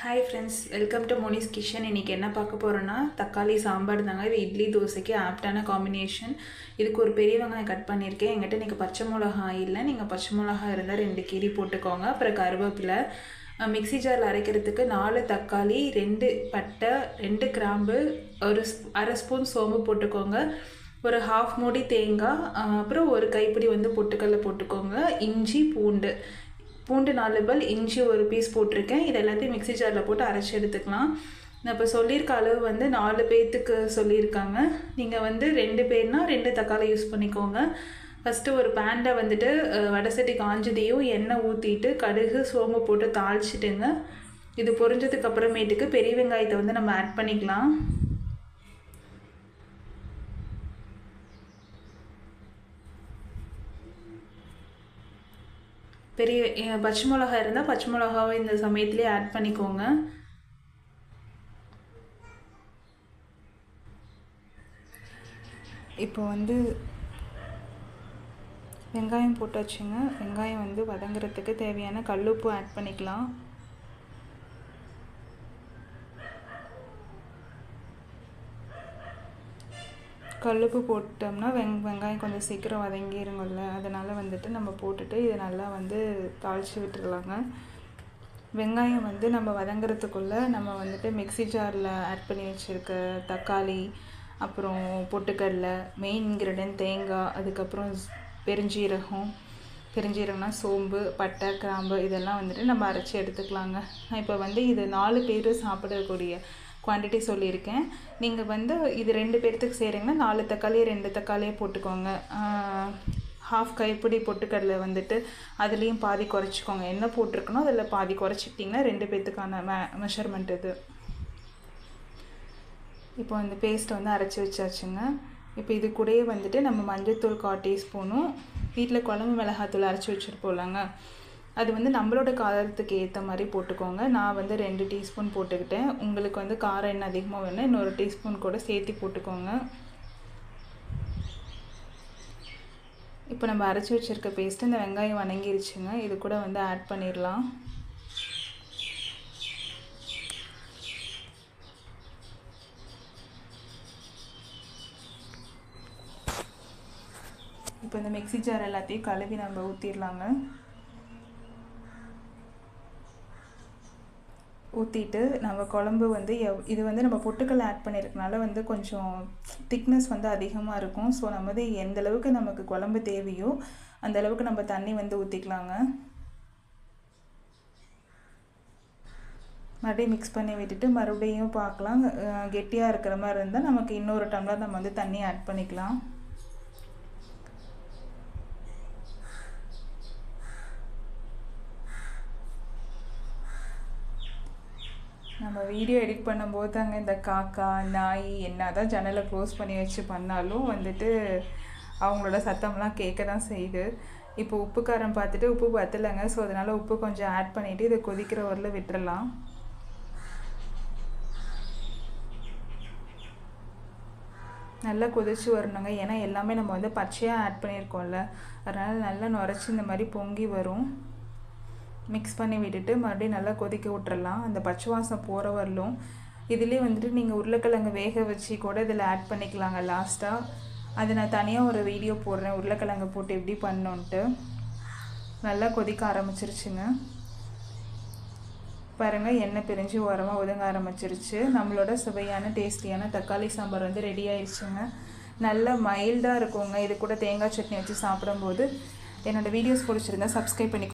Hi friends welcome to Monis kitchen இன்றைக்கி என்ன பார்க்க போகிறோன்னா தக்காளி சாம்பார் தாங்க. இது இட்லி தோசைக்கு ஆப்டான காம்பினேஷன் இதுக்கு ஒரு பெரிய வெங்காயம் கட் பண்ணியிருக்கேன். எங்கிட்ட நீங்கள் பச்சை மிளகா இல்லை. நீங்கள் பச்சை மிளகா இருந்தால் ரெண்டு கீரி போட்டுக்கோங்க. அப்புறம் கருவேப்பிலை. மிக்சி ஜாரில் அரைக்கிறதுக்கு நாலு தக்காளி ரெண்டு பட்டை ரெண்டு கிராம்பு ஒரு அரை ஸ்பூன் சோம்பு போட்டுக்கோங்க. ஒரு ஹாஃப் மூடி தேங்காய். அப்புறம் ஒரு கைப்பிடி வந்து பொட்டுக்கல்ல போட்டுக்கோங்க. இஞ்சி பூண்டு. பூண்டு நாலு பல் இஞ்சி ஒரு பீஸ் போட்டிருக்கேன். இது எல்லாத்தையும் மிக்ஸி ஜாரில் போட்டு அரைச்சி எடுத்துக்கலாம். நான் இப்போ சொல்லியிருக்க அளவு வந்து நாலு பேர்த்துக்கு சொல்லியிருக்காங்க. நீங்கள் வந்து ரெண்டு பேர்னால் ரெண்டு தக்காளி யூஸ் பண்ணிக்கோங்க. ஃபஸ்ட்டு ஒரு பேனில் வந்துட்டு வடசட்டி வடை சட்டி காஞ்சதையும் எண்ணெய் ஊற்றிட்டு கடுகு சோம்பு போட்டு தாளிச்சிட்டுங்க. இது பொரிஞ்சதுக்கு அப்புறமேட்டுக்கு பெரிய வெங்காயத்தை வந்து நம்ம ஆட் பண்ணிக்கலாம். பெரிய பச்சை மிளகா இருந்தால் பச்சை மிளகாவை இந்த சமயத்துலேயே ஆட் பண்ணிக்கோங்க. இப்போ வந்து வெங்காயம் போட்டாச்சுங்க வெங்காயம் வந்து வதங்குறதுக்கு தேவையான கல்லுப்பு ஆட் பண்ணிக்கலாம். கல்லுப்பு போட்டோம்னா வெங் வெங்காயம் கொஞ்சம் சீக்கிரம் வதங்கிருங்கல்ல அதனால் வந்துட்டு நம்ம போட்டுட்டு இதை நல்லா வந்து தாளித்து விட்டுறலாங்க. வெங்காயம் வந்து நம்ம வதங்குறதுக்குள்ளே நம்ம வந்துட்டு மிக்ஸி ஜாரில் ஆட் பண்ணி வச்சுருக்க தக்காளி அப்புறம் பொட்டுக்கடலை மெயின் இன்க்ரீடியன்ட் தேங்காய் அதுக்கப்புறம் பெருஞ்சீரகம் பெருஞ்சீரகம்னா சோம்பு பட்டை கிராம்பு இதெல்லாம் வந்துட்டு நம்ம அரைச்சி எடுத்துக்கலாங்க. இப்போ வந்து இது நாலு பேர் சாப்பிடக்கூடிய குவான்டிட்டி சொல்லியிருக்கேன். நீங்கள் வந்து இது ரெண்டு பேர்த்துக்கு செய்கிறீங்கன்னா நாலு தக்காளி ரெண்டு தக்காளியே போட்டுக்கோங்க. ஹாஃப் கைப்பிடி பொட்டுக்கடலை வந்துட்டு அதுலேயும் பாதி குறைச்சிக்கோங்க. என்ன போட்டிருக்கணும் அதில் பாதி குறைச்சிக்கிட்டிங்கன்னா ரெண்டு பேர்த்துக்கான மெ மெஷர்மெண்ட் இது. இப்போ இந்த பேஸ்ட்டை வந்து அரைச்சி வச்சாச்சுங்க. இப்போ இது கூடயே வந்துட்டு நம்ம மஞ்சள்தூள் கால் டீஸ்பூனும் வீட்டில் குழம்பு மிளகாத்தூள் அரைச்சி வச்சுருப்போம்லங்க. அது வந்து நம்மளோட காரத்துக்கு ஏற்ற மாதிரி போட்டுக்கோங்க. நான் வந்து ரெண்டு டீஸ்பூன் போட்டுக்கிட்டேன். உங்களுக்கு வந்து காரம் என்ன அதிகமாக வேணும் இன்னொரு டீஸ்பூன் கூட சேர்த்து போட்டுக்கோங்க. இப்போ நம்ம அரைச்சி வச்சுருக்க பேஸ்ட்டு இந்த வெங்காயம் வணங்கிருச்சுங்க. இது கூட வந்து ஆட் பண்ணிடலாம். இப்போ இந்த மிக்ஸி ஜார் எல்லாத்தையும் கழுவி நம்ம ஊற்றிடலாங்க ஊற்றிட்டு நம்ம குழம்பு வந்து எவ் இது வந்து நம்ம பொட்டுக்கல் ஆட் பண்ணியிருக்கனால வந்து கொஞ்சம் திக்னஸ் வந்து அதிகமாக இருக்கும். ஸோ நம்ம வந்து எந்த அளவுக்கு நமக்கு குழம்பு தேவையோ அந்த அளவுக்கு நம்ம தண்ணி வந்து ஊற்றிக்கலாங்க மறுபடியும் மிக்ஸ் பண்ணி விட்டுட்டு மறுபடியும் பார்க்கலாம். கெட்டியாக இருக்கிற மாதிரி இருந்தால் நமக்கு இன்னொரு டம்ளர் நம்ம வந்து தண்ணி ஆட் பண்ணிக்கலாம். நம்ம வீடியோ எடிட் பண்ணும்போது தாங்க இந்த காக்கா நாய் என்ன தான் ஜன்னலை க்ளோஸ் பண்ணி வச்சு பண்ணாலும் வந்துட்டு அவங்களோட சத்தம்லாம் கேட்க தான் செய்யுது. இப்போ உப்பு காரம் பார்த்துட்டு உப்பு பத்தலைங்க ஸோ அதனால் உப்பு கொஞ்சம் ஆட் பண்ணிவிட்டு இதை கொதிக்கிற வரல விட்டுறலாம். நல்லா கொதிச்சு வரணுங்க. ஏன்னா எல்லாமே நம்ம வந்து பச்சையாக ஆட் பண்ணியிருக்கோம்ல. அதனால் நல்லா நுரைச்சி இந்த மாதிரி பொங்கி வரும். மிக்ஸ் பண்ணி விட்டுட்டு மறுபடியும் நல்லா கொதிக்க விட்டுறலாம். அந்த பச்சை வாசம் போகிற வரலும். இதுலேயே வந்துட்டு நீங்கள் உருளைக்கிழங்கு வேக வச்சு கூட இதில் ஆட் பண்ணிக்கலாங்க லாஸ்ட்டாக அது நான் தனியாக ஒரு வீடியோ போடுறேன். உருளைக்கிழங்கு போட்டு எப்படி பண்ணோன்ட்டு. நல்லா கொதிக்க ஆரம்பிச்சிருச்சுங்க. பாருங்கள் எண்ணெய் பிரிஞ்சு ஓரமாக ஒதுங்க ஆரம்பிச்சிருச்சு. நம்மளோட சுவையான டேஸ்டியான தக்காளி சாம்பார் வந்து ரெடி ஆயிடுச்சுங்க நல்ல மைல்டாக இருக்குங்க. இது கூட தேங்காய் சட்னி வச்சு சாப்பிடும்போது. என்னோடய வீடியோஸ் பிடிச்சிருந்தா சப்ஸ்கிரைப் பண்ணி